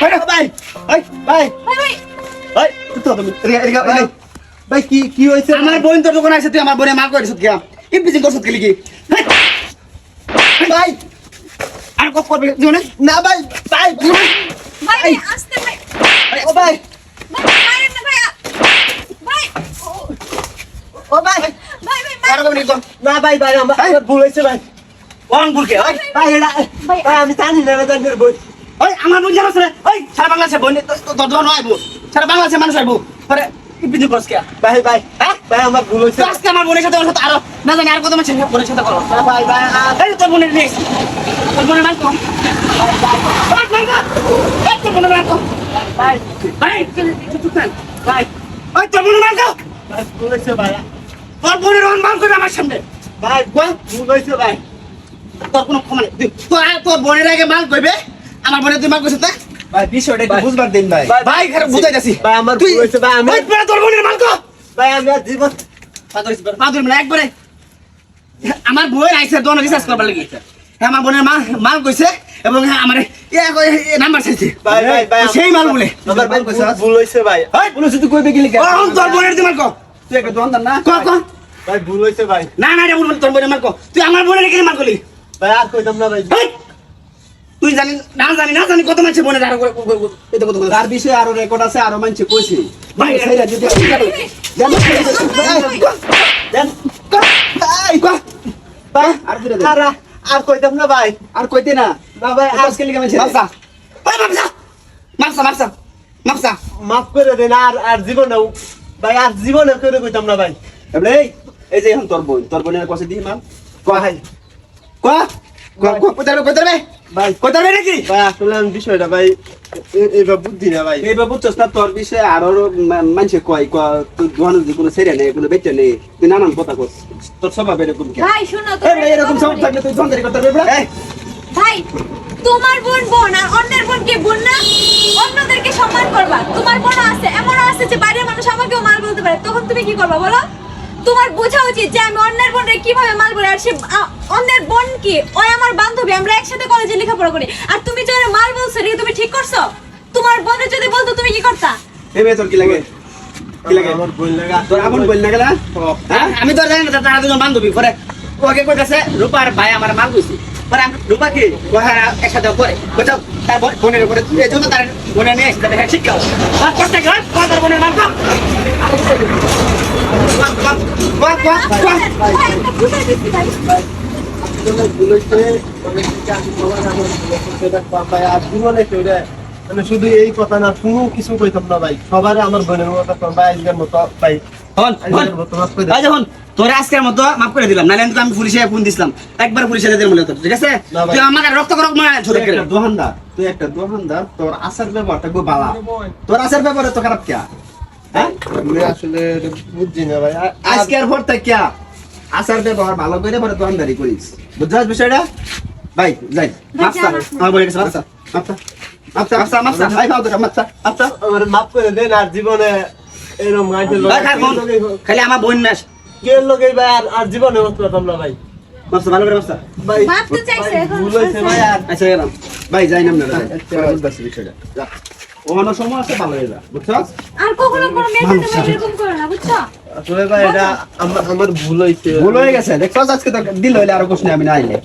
ভাই ভাই! ভাই! ভাই! ভাই! ভাই তো তুমি এদিকে এদিকে ভাই! ভাই কি কি হয়েছে? আমার বোন তোর দোকানে আছে তুই আমার বোনে মার করে সুদ কি ইপিজিং করছ কি? লিখি ভাই! আর কত করবে জীবনে না ভাই! ভাই! ভাই! ভাই আসতে ভাই। ও ভাই! ভাই মারেন না ভাই ভাই! ও, ও ভাই ভাই ভাই। না ভাই ভাই আমার ভুল হয়েছে ভাই। কোন বুলকে ওই ভাই এটা ভাই, আমি জানি না জানি বই ওই আমার বোন জানাস রে ওই সারা বাংলাদেশে বোন তোর দোকান আইবো। সারা বাংলাদেশে মানুষ আইবো। আরে ইপিজিং করছ কি? ভাই ভাই হ্যাঁ? ভাই আমার ভুল হয়েছে। তো আজকে আমার বোনের সাথে ওর সাথে আরও না জানি আর কত মাস বোনের সাথে করো। ভাই ভাই এই তোর বোনের বোনের কম। বোনের কম। ভাই। ভাই ভাই ওই তোর বোনের মার কম। ভাই ভুল হয়েছে ভাই। তোর বোনের করবে আমার সামনে। ভাই ভুল হয়েছে ভাই। তোর কোনো ক্ষমা নেই। তোর তোর বোনের আগে মাল কইবে? আমার বোনের তুই মাল কইছিস তা? ভাই বিষয়টা একটু বুঝবার দিন ভাই। ভাই খারাপ বুঝাই যাচ্ছি ভাই আমার তুই ভুল হয়েছে ভাই আমি ওই তোরা বোনের মাল কর ভাই আমি আর জীবন পাদুর মানে একবারে আমার বই আইছে দোনো রিসার্চ করবার লাগি। হ্যাঁ আমার বোনের মাল মাল কইছে এবং হ্যাঁ আমার নাম্বার চাইছে। ভাই ভাই ভাই সেই মাল বলে। আমার ভাই ভুল হয়েছে ভাই। এই, ভুল হয়েছে তুই কইবে গেলি ও, এখন তোর বোনের তুই মাল কর তুই একটা দোকানদার না? ক ক। ভাই ভুল হয়েছে ভাই। না না এটা বলব তোর বোনের মাল তুই আমার বোনের কেন মাল করলি ভাই আর কইতাম না ভাই তুই জানি না জানি না জানি কত মানছে বোনের আর এটা কত তার বিষয়ে আরও রেকর্ড আছে আরও মানছে কইছি। ভাই, যদি ভাই আর ফিরে দে। আর আর কইতাম না ভাই। আর কইতে না? না ভাই আর আজকে লিখে মানছে? মাপসা ওই মাপসা মাপসা মাপসা মাপসা মাফ করে দেন আর আর জীবনে ভাই আর জীবনে করে কইতাম না ভাই। এই এই যে এখন তোর বোন তোর বোনের কাছে দিই মাল। ভাই বিষয়টা ভাই এবার বুদ্ধি না ভাই। এই বাবু চস্তা তোর বিষয়ে আরও মানুষে কয় ক দোকানে যদি কোনো সেরে নেই কোনো বেচে নেই তুই নানান কথা কর তোর স্বভাব এরকম কে ভাই শোনো তো এই, এরকম স্বভাব থাকলে তুই দোকানদারি করতে পারবি ভাই তোমার বোন বোন আর অন্যের বোন কি বোন না? অন্যদেরকে সম্মান করবা। তোমার বোন আছে এমন আছে যে বাইরের মানুষ আমাকেও মাল বলতে পারে। তখন তুমি কি করবা বলো? তোমার বোঝা উচিত যে আমি অন্যের বোনরে কীভাবে মাল বলি আর সে অন্যের কি ওই আমার বান্ধবী আমরা একসাথে কলেজে লেখাপড়া করি আর তুমি যে ওরে মাল বলছো এটা তুমি ঠিক করছ তোমার বোনের যদি বলতো তুমি কি করতা এই মেয়ে তোর কি লাগে কি লাগে আমার বই লাগা তোর আপন বল না গেলা হ্যাঁ আমি তো জানি না তারা দুজন বান্ধবী পরে ওকে কইতাছে রূপার ভাই আমার মাল কইছি পরে আমি রূপা কি ও হ্যাঁ একসাথে করে কইতাও তার বোন- বোনের উপরে এই জন্য তার বোনে নিয়ে এসে তাদের শিক্ষা আর কষ্ট করে তার বোনের মাল কর বাহ, বাহ, বাহ, বাহ, বাহ। মানে শুধু এই কথা না কোনো কিছু কইতাম না ভাই। সবারে আমার বোনের মতো ভাই আজকের মতো ভাই। আজকের মতো মাফ করে দেন। ভাই যখন তোর আজকের মতো মাফ করে দিলাম। নাহলে আমি পুলিশে ফোন দিছিলাম। একবার পুলিশে বলে তোর ঠিক আছে? তুই রক্ত করক মানে ছোট করে তুই একটা দোকানদার তোর আচার ব্যবহারটা খুব ভালো তোর আচার ব্যবহার তো খারাপ কে? হ্যাঁ? আমি আসলে বুঝছি না ভাই। আজকের পর থেকে কে? আচার ব্যবহার ভালো করে পরে দোকানদারি করিস। বুঝছস বিষয়টা? ভাই যাই। মাপসা। আমার বলে গেছে মাপসা। মাপসা। মাপসা মাপসা মাপসা। ভাই মাপসা। মাপসা। আমার মাফ করে দেন আর জীবনে এরকম গাইতে ফোন। খালি আমার বোন নাস কে লোকে ভাই আর আর জীবনে হতে পারতাম না ভাই। মাপসা ভালো করে মাপসা। ভাই মাপ তো চাইছে এখন ভুল হয়েছে ভাই আর আচ্ছা গেলাম। ভাই যাই নাম না ভাই। বুঝতেছি বিষয়টা। যা। ওখানে সময় আছে ভালো হয়ে যা। বুঝছস? আর কখনো কোনো সাথে এরকম করো না বুঝছ? আসলে ভাই, এটা আমার ভুল হয়েছে ভুল হয়ে গেছে। দেখছ আজকে তো দিল হইলে আরও কোশ্চেন আমি না আইলে